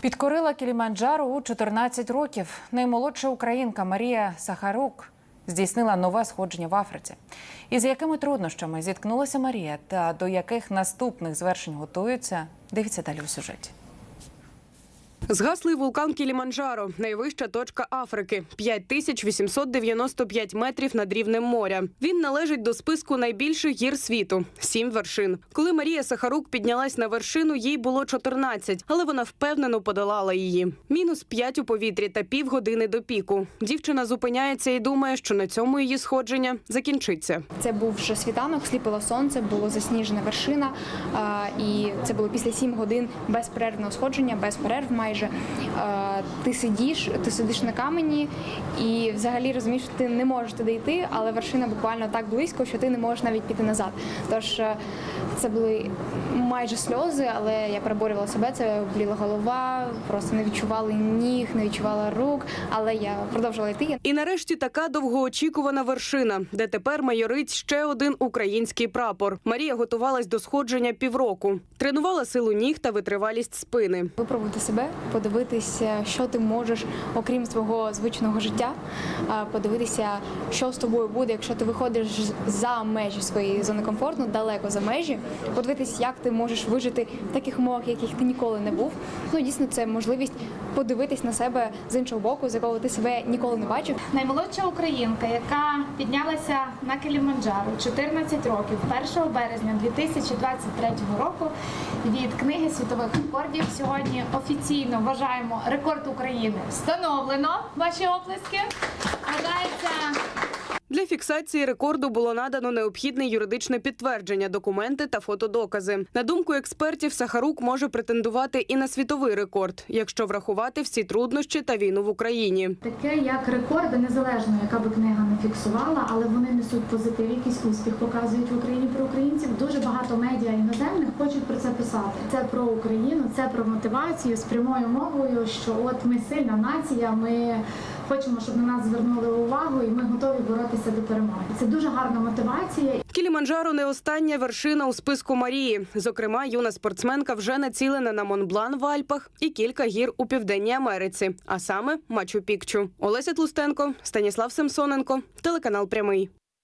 Підкорила Кіліманджару у 14 років. Наймолодша українка Марія Сахарук здійснила нове сходження в Африці. І з якими труднощами зіткнулася Марія та до яких наступних звершень готуються, дивіться далі у сюжеті. Згаслий вулкан Кіліманджаро, найвища точка Африки, 5895 метрів над рівнем моря. Він належить до списку найбільших гір світу сім вершин. Коли Марія Сахарук піднялась на вершину, їй було 14, але вона впевнено подолала її. Мінус 5 у повітрі та півгодини до піку. Дівчина зупиняється і думає, що на цьому її сходження закінчиться. Це був вже світанок, сліпило сонце, було засніжена вершина, і це було після сім годин безперервного сходження, без перерв майже. А, Ти сидиш, ти сидиш на камені і взагалі розумієш, що ти не можеш туди йти, але вершина буквально так близько, що ти не можеш навіть піти назад. Тож е, це були майже сльози, але я переборювала себе. Це боліла голова, просто не відчувала ніг, не відчувала рук, але я продовжувала йти. І нарешті така довгоочікувана вершина, де тепер майорить ще один український прапор. Марія готувалась до сходження півроку, тренувала силу ніг та витривалість спини. Випробувати себе, подивитися, що ти можеш, окрім свого звичного життя, подивитися, що з тобою буде, якщо ти виходиш за межі своєї зони комфорту, далеко за межі, подивитися, як ти можеш вижити в таких умовах, яких ти ніколи не був. Ну дійсно, це можливість подивитись на себе з іншого боку, з якого ти себе ніколи не бачив. Наймолодша українка, яка піднялася на Кіліманджаро 14 років, 1 березня 2023 року від книги світових рекордів. Сьогодні офіційно вважаємо рекорд України встановлено. Ваші оплески вважається. Для фіксації рекорду було надано необхідне юридичне підтвердження, документи та фотодокази. На думку експертів, Сахарук може претендувати і на світовий рекорд, якщо врахувати всі труднощі та війну в Україні. Таке як рекорди, незалежно яка би книга не фіксувала, але вони несуть позитив, якийсь успіх, показують в Україні про українців. Дуже багато медіа іноземних хочуть про це писати. Це про Україну, це про мотивацію з прямою мовою, що от ми сильна нація, ми хочемо, щоб на нас звернули увагу, і ми готові боротися до перемоги. Це дуже гарна мотивація. Кіліманджаро не остання вершина у списку Марії. Зокрема, юна спортсменка вже націлена на Монблан в Альпах і кілька гір у південній Америці, а саме Мачу Пікчу. Олеся Тлустенко, Станіслав Семсоненко, телеканал Прямий.